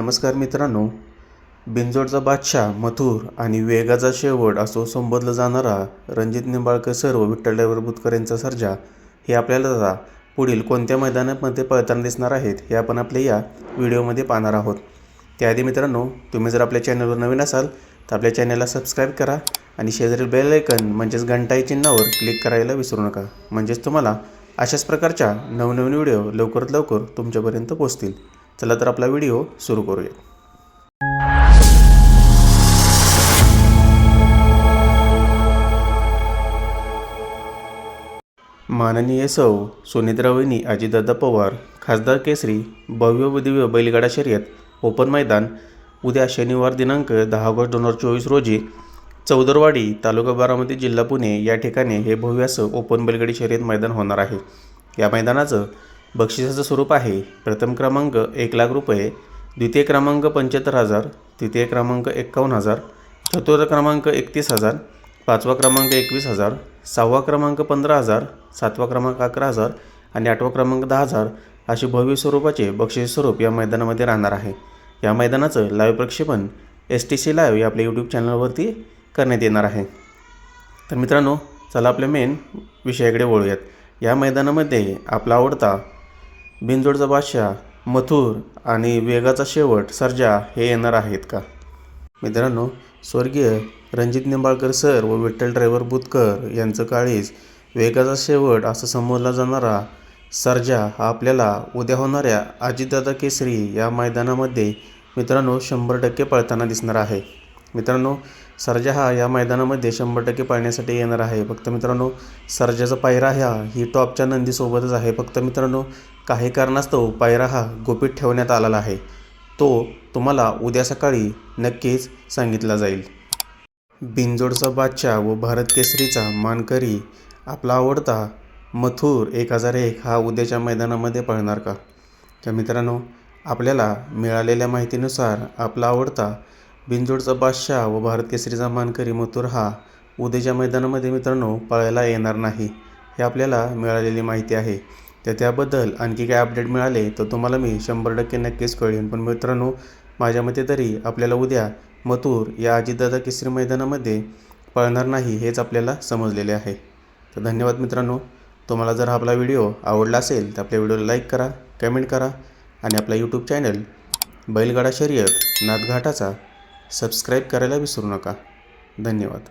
नमस्कार मित्रांनो. बिंजोडचा बादशाह मथुर आणि वेगाचा शेवट असो संबोधला जाणारा रणजित निंबाळकर सर व विठ्ठल ड्रायव्हर बुतकर यांचा सर्जा हे आपल्याला आता पुढील कोणत्या मैदानामध्ये पळताना दिसणार आहेत हे आपण आपल्या या व्हिडिओमध्ये पाहणार आहोत. त्याआधी मित्रांनो तुम्ही जर आपल्या चॅनलवर नवीन असाल तर आपल्या चॅनलला सबस्क्राईब करा आणि शेजारील बेल आयकन म्हणजेच घंटाई चिन्हावर क्लिक करायला विसरू नका. म्हणजेच तुम्हाला अशाच प्रकारच्या नवनवीन व्हिडिओ लवकरात लवकर तुमच्यापर्यंत पोहोचतील. चला तर आपला व्हिडिओ सुरू करूया. माननीय सौ सुनिद्रावहिनी अजितदादा पवार खासदार केसरी भव्य व दिव्य बैलगाडा शर्यत ओपन मैदान उद्या शनिवार दिनांक दहा ऑगस्ट दोन हजार चोवीस रोजी चौदरवाडी तालुका बारामती जिल्हा पुणे या ठिकाणी हे भव्य असं ओपन बैलगाडी शर्यत मैदान होणार आहे. या मैदानाचं बक्षिसाचं स्वरूप आहे. प्रथम क्रमांक एक लाख रुपये द्वितीय क्रमांक पंच्याहत्तर हजार तृतीय क्रमांक एक्कावन्न हजार चतुर्थ क्रमांक एकतीस हजार पाचवा क्रमांक एकवीस हजार सहावा क्रमांक पंधरा हजार सातवा क्रमांक अकरा हजार आणि आठवा क्रमांक दहा हजार असे भव्य स्वरूपाचे बक्षीस स्वरूप या मैदानामध्ये राहणार आहे. या मैदानाचं लाईव्ह प्रक्षेपण एस टी सी लाईव्ह या आपल्या यूट्यूब चॅनलवरती करण्यात येणार आहे. तर मित्रांनो चला आपल्या मेन विषयाकडे वळूयात. या मैदानामध्ये आपला आवडता बिनजोडचा बादशाह मथुर आणि वेगाचा शेवट सर्जा हे येणार आहेत का? मित्रांनो स्वर्गीय रणजित निंबाळकर सर व विठ्ठल ड्रायव्हर बुतकर यांचं काळीज वेगाचा शेवट असं संबोधला जाणारा सर्जा हा आपल्याला उद्या होणाऱ्या अजितदादा केसरी या मैदानामध्ये मित्रांनो शंभर टक्के पळताना दिसणार आहे. मित्रांनो सर्जा हा या मैदानामध्ये शंभर टक्के पळण्यासाठी येणार आहे. फक्त मित्रांनो सर्जाचा पायरा ह्या ही टॉपच्या नंदीसोबतच आहे. फक्त मित्रांनो काही कारणास्तव पायरा हा गुपित ठेवण्यात आलेला आहे. तो तुम्हाला उद्या सकाळी नक्कीच सांगितला जाईल. बिंजोडचा बादशाह व भारत केसरीचा मानकरी आपला आवडता मथुर एक हजार एक हा उद्याच्या मैदानामध्ये पळणार का? तर मित्रांनो आपल्याला मिळालेल्या माहितीनुसार आपला आवडता बिंजोडचा बादशाह व भारत केसरीचा मानकरी मथुर हा उद्याच्या मैदानामध्ये मित्रांनो पळायला येणार नाही. हे आपल्याला मिळालेली माहिती आहे. तर त्याबद्दल आणखी काय अपडेट मिळाले तर तुम्हाला मी शंभर टक्के नक्कीच कळेन पण मित्रांनो माझ्या मते तरी आपल्याला उद्या मथुर या अजितदादा केसरी मैदानामध्ये पळणार नाही हेच आपल्याला समजलेले आहे. तर धन्यवाद मित्रांनो. तुम्हाला जर आपला व्हिडिओ आवडला असेल तर आपल्या व्हिडिओला लाईक करा कमेंट करा आणि आपला यूट्यूब चॅनल बैलगाडा शर्यत नाथघाटाचा सबस्क्राईब करायला विसरू नका. धन्यवाद.